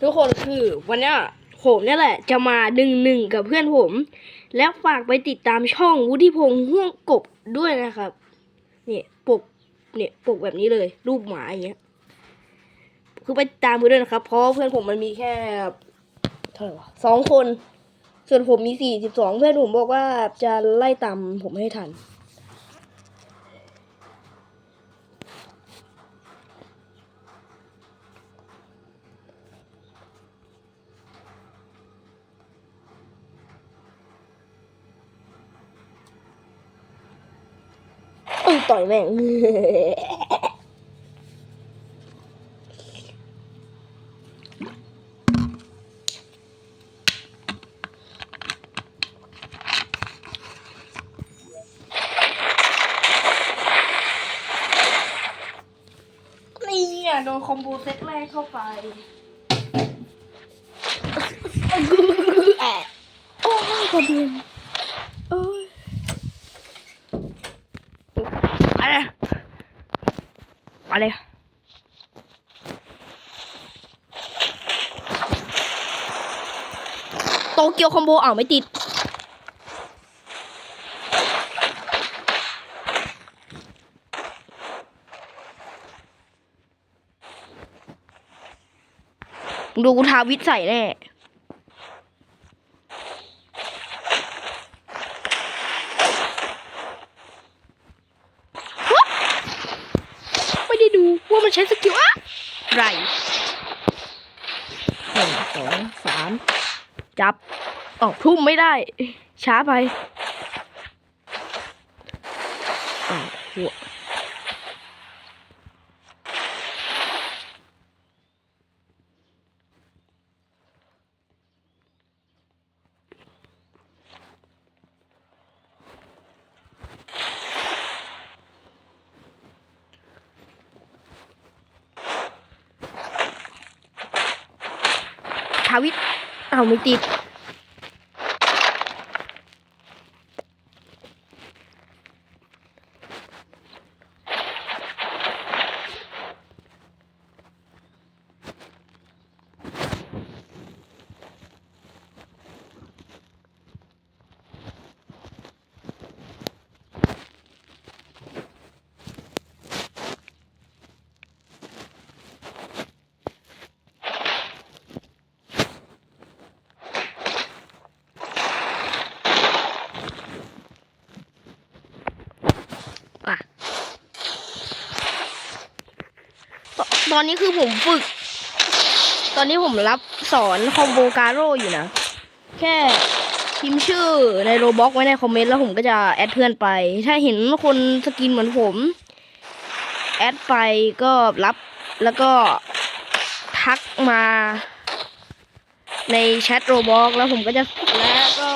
ทุกคนคือวันนี้ผมเนี่ยแหละ จะมาดึงหนึ่งกับเพื่อนผม แล้วฝากไปติดตามช่องวุฒิพงษ์ห่วงกบด้วยนะครับ เนี่ยปกเนี่ยปกแบบนี้เลย รูปหมาอย่างเงี้ยคือไปตามเพื่อนด้วยนะครับ เพราะเพื่อนผมมันมีแค่เท่าไหร่วะสองคน ส่วนผมมีสี่สิบสองเพื่อนผมบอกว่าจะไล่ตามผมให้ทัน ต่อยแม่งนี่อะโดนคอมโบเซตแรกเข้าไปแอะโอ้ยกระเด็นโอ้ยอะไร อะไรโตเกียวคอมโบอ่าวไม่ติด ดูกูทาวิทใส่แน่ ไม่ได้ดูว่ามันใช้สกิลอะไรหนึ่งสองสามจับ ออกทุ่มไม่ได้ ช้าไปอ่าวหัวทาวิทย์เอาไม่ติด ตอนนี้คือผมฝึก ตอนนี้ผมรับสอนคอมโบการโร่อยู่นะ แค่พิมพ์ชื่อในโรบ็อกไว้ในคอมเมนต์แล้วผมก็จะแอดเพื่อนไป ถ้าเห็นคนสกินเหมือนผม แอดไปก็รับแล้วก็ทักมาในแชทโรบ็อกแล้วผมก็จะแล้วก็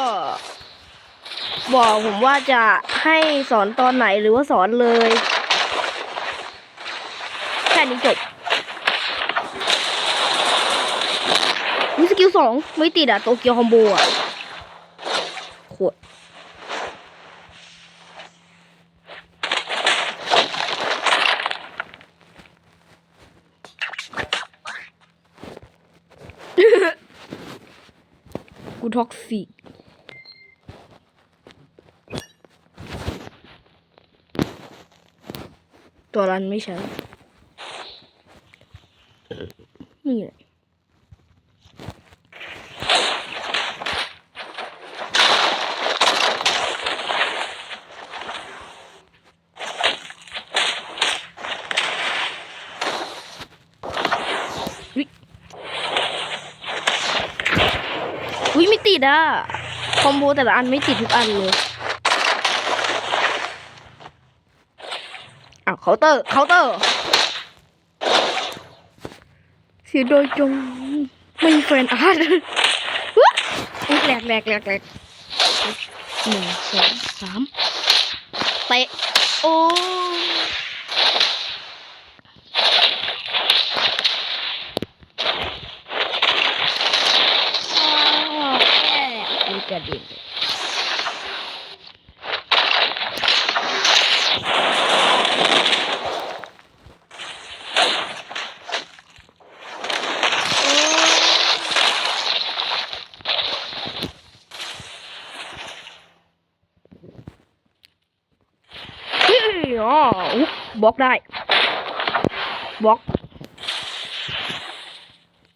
บอกผมว่าจะให้สอนตอนไหนหรือว่าสอนเลย แค่นี้จบมี สกิลสองไม่ติดอะโตเกียวคอมโบอะขวดกูท็อกซิกตัวรันไม่ใช่นี่แหละอุ๊ยอุ้ยไม่ติดอะ ค อมโบแต่ละอันไม่ติดทุกอันเลยอ้าวเคาน์เตอร์เคาน์เตอร์เสียโดยจงไม่แฟนอาร์ตอุ๊ยแหลกแหลกแหลกแหลกหนึ่งสองสามเตะโอ้ geldiğinde. Đó, à, bọt đây. Bọt.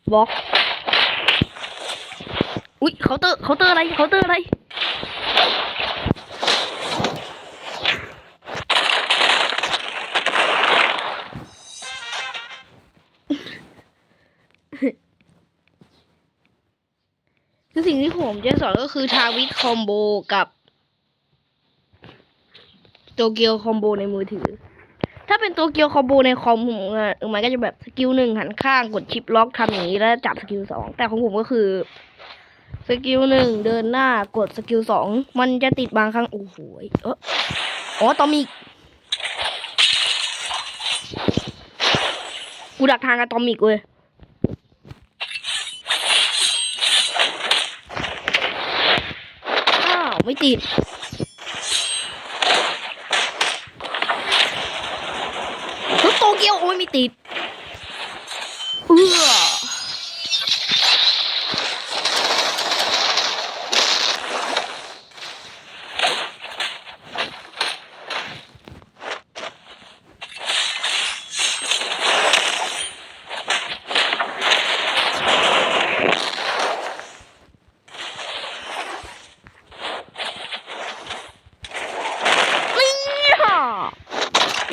Bọt. อ้บล็อกได้ยเคาน์เตอร์เคาน์เตอร์อะไรเคาน์เตอร์อะไรคือสิ่งที่ผมจะสอนก็คือทาวิทคอมโบกับโตเกียวคอมโบในมือถือ ถ้าเป็นโตเกียวคอมโบในคอมผมอะมันก็จะแบบสกิลหนึ่งหันข้างกดชิปล็อกทำอย่างนี้แล้วจับสกิลสองแต่ของผมก็คือ สกิลหนึ่งเดินหน้ากดสกิลสองมันจะติดบางครั้ง โอ้โหเอออ๋อตอมิกกูดักทางอะตอมิกเว้ยอ้าวไม่ติดโตเกียวโอ้ยไม่ติดเออนี่ค่ะ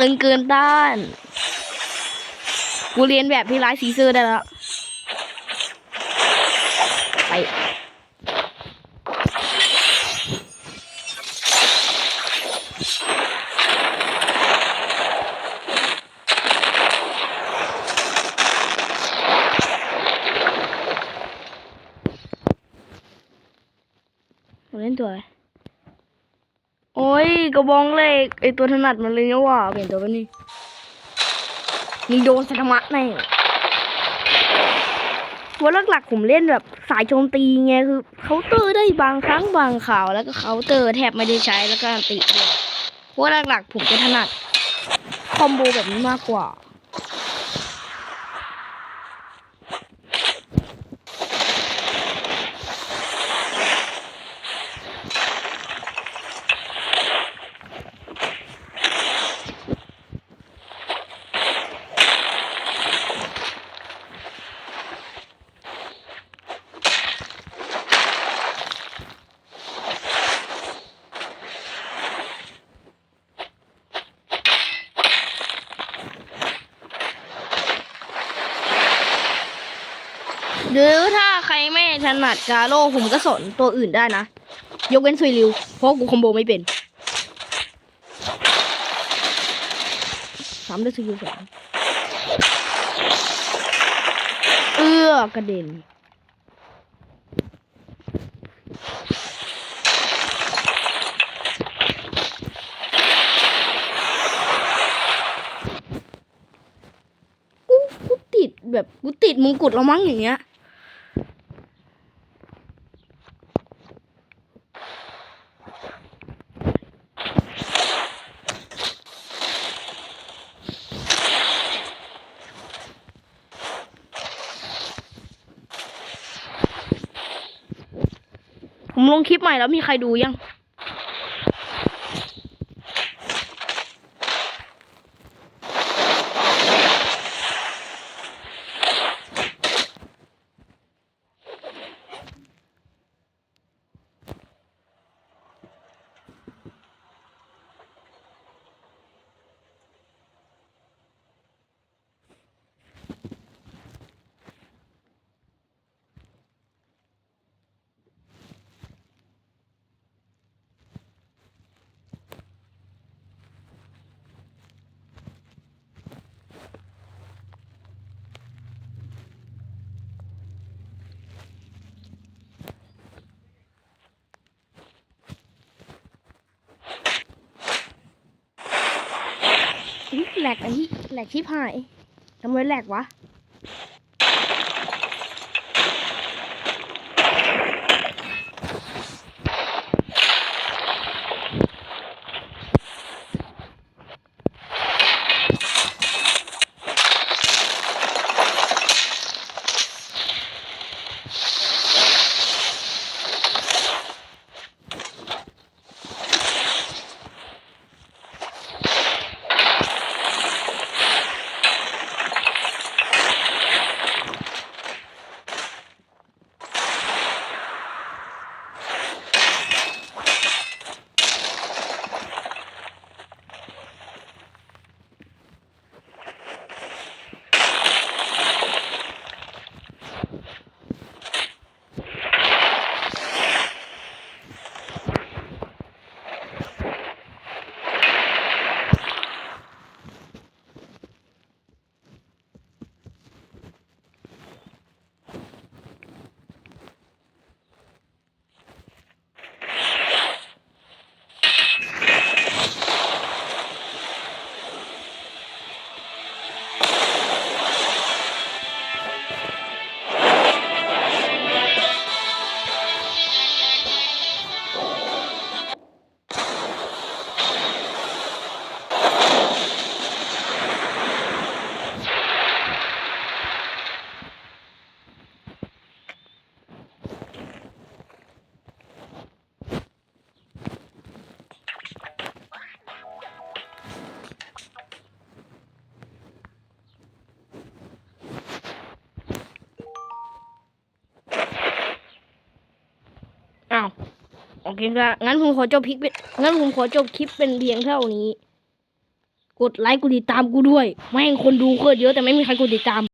เกินเกินด้านกูเรียนแบบพี่ร้ายซีเซอร์ได้แล้ว ไปผมเล่นตัว โอ้ยกระบองเล็กไอตัวถนัดมันเลยเนี่ยว่ะเปลี่ยนตัวไปนี่มีโดนสัตมะแน่ว่าหลักๆผมเล่นแบบสายโจมตีไงคือเคาน์เตอร์ได้บางครั้งบางข่าวแล้วก็เคาน์เตอร์แทบไม่ได้ใช้แล้วก็ติด้วยเพราะว่าหลักๆผมจะถนัดคอมโบแบบนี้มากกว่า หรือถ้าใครไม่ถ นัดกาโร่ผมก็สนตัวอื่นได้นะ ยกเว้นซุยริว เพราะกูคอมโบไม่เป็นสามด้วยซุยริวสองเอื้อกระเด็นกูกูติดแบบกูติดมงกุฎแล้วมั้งอย่างเงี้ย ผมลงคลิปใหม่แล้วมีใครดูยัง อุ๊ย แหลกไอ้ที่แหลกที่พายทำไมแหลกวะ อเคครับงั้นผมขอจบคลิปเป็นงั้นผมขอจบคลิปเป็นเพียงเท่านี้ กดไลค์กดติดตามกูด้วย แม่งคนดูโคตรเยอะแต่ไม่มีใครกดติดตาม